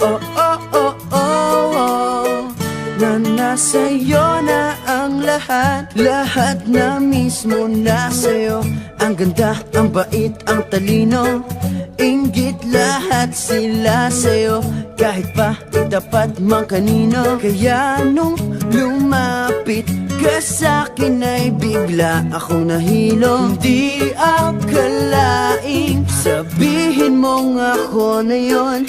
Oh, oh, oh, oh, oh. Na nasa'yo na ang lahat. Lahat na mismo nasa'yo Ang ganda, ang bait, ang talino. Inggit lahat sila sa'yo. Kahit pa itapat man kanino. Kaya nung lumapit ka sa'kin ay bigla akong nahilo. Hindi akalaing sabihin mong ako na yon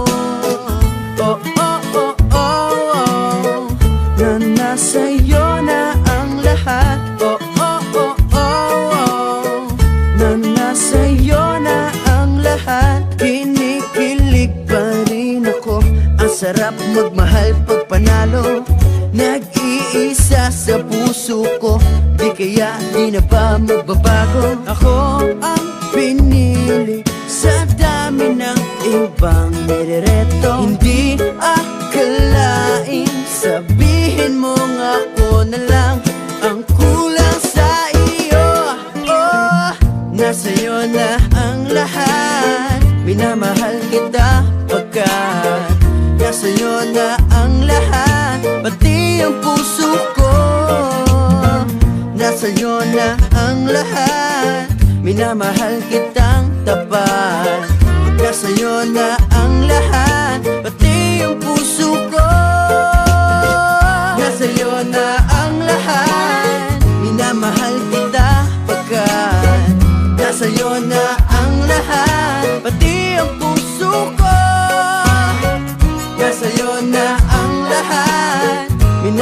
sarap magmahal pag panalo. Nag-iisa sa puso ko. Di kaya di na ba magbabago? Ako ang pinili Sa dami ng ibang nirereto. Hindi akalaing Sabihin mong ako na lang Ang kulang sa iyo. Oh, nasa'yo na ang lahat. Minamahal kita pagkat Nasa'yo na ang lahat Pati ang puso ko. Nasa'yo na ang lahat Minamahal kitang tapat. Nasa'yo na ang lahat Pati ang puso ko. Nasa'yo na ang lahat Minamahal kita pagkat. Nasa'yo na ang